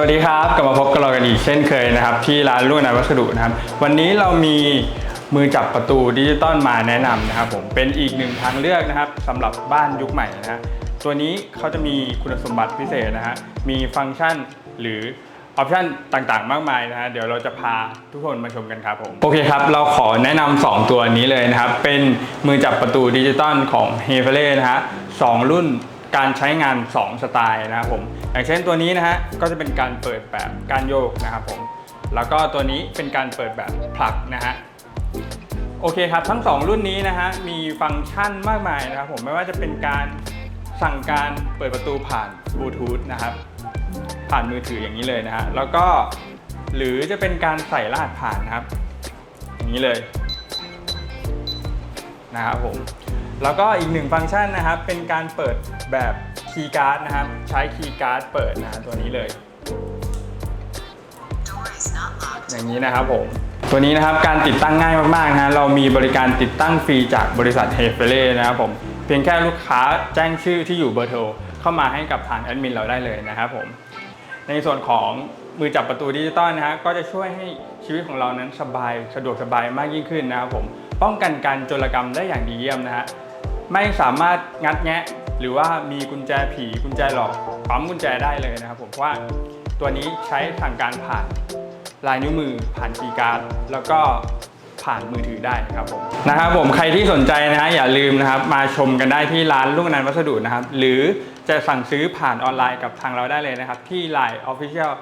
วัสดีครับ กลับมาพบกับเรากันอีกเช่นเคยนะครับ ที่ร้านลุ่งนันวัสดุนะครับ วันนี้เรามีมือจับประตูดิจิตอลมาแนะนำนะครับผมเป็นอีกหนึ่งทางเลือกนะครับสำหรับบ้านยุคใหม่นะฮะตัวนี้เขาจะมีคุณสมบัติพิเศษนะฮะมีฟังก์ชันหรือออปชันต่างๆ มากมายนะฮะเดี๋ยวเราจะพาทุกคนมาชมกันครับผมโอเคครับ เราขอแนะนำสองตัวนี้เลยนะครับ เป็นมือจับประตูดิจิตอลของ h e f e l e นะฮะสองรุ่น การใช้งาน 2 สไตล์นะครับผม อย่างเช่นตัวนี้นะฮะก็จะเป็นการเปิดแบบการโยกนะครับผม แล้วก็ตัวนี้เป็นการเปิดแบบผลักนะฮะโอเคครับทั้ง 2 รุ่นนี้นะฮะมีฟังก์ชันมากมายนะครับผมไม่ว่าจะเป็นการสั่งการเปิดประตูผ่านบลูทูธนะครับผ่านมือถืออย่างนี้เลยนะฮะแล้วก็หรือจะเป็นการใส่รหัสผ่านนะครับ อย่างนี้เลย นะครับผมแล้วก็อีกหนึ่งฟังก์ชันนะครับ เป็นการเปิดแบบคีย์การ์ดนะครับ ใช้คีย์การ์ดเปิดนะตัวนี้เลย อย่างนี้นะครับผมตัวนี้นะครับการติดตั้งง่ายมากๆนะฮะเรามีบริการติดตั้งฟรีจากบริษัทเฮเฟเล่นะครับผมเพียงแค่ลูกค้าแจ้งชื่อที่อยู่เบอร์โทรเข้ามาให้กับทางแอดมินเราได้เลยนะครับผมในส่วนของมือจับประตูดิจิตอลนะฮะก็จะช่วยให้ชีวิตของเรานั้นสบายสะดวกสบายมากยิ่งขึ้นนะครับผม ป้องกันการโจรกรรมได้อย่างดีเยี่ยมนะฮะไม่สามารถงัดแงะ หรือว่ามีกุญแจผีกุญแจหลอกปั๊มกุญแจได้เลยนะครับผมว่าตัวนี้ใช้ทางการผ่านลายนิ้วมือผ่านคีย์การ์ดแล้วก็ผ่านมือถือได้ครับผมนะครับผมใครที่สนใจนะฮะอย่าลืมนะครับมาชมกันได้ที่ร้านลุงอนันต์วัสดุนะครับ หรือจะสั่งซื้อผ่านออนไลน์กับทางเราได้เลยนะครับ ที่ Line Official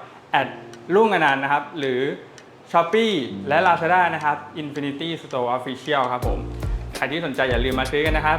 at ลุงอนันต์นะครับ หรือ s h o p e e และ Lazada นะครับ Infinity Store Official ครับผม ใครที่สนใจอย่าลืมมาซื้อกันนะครับ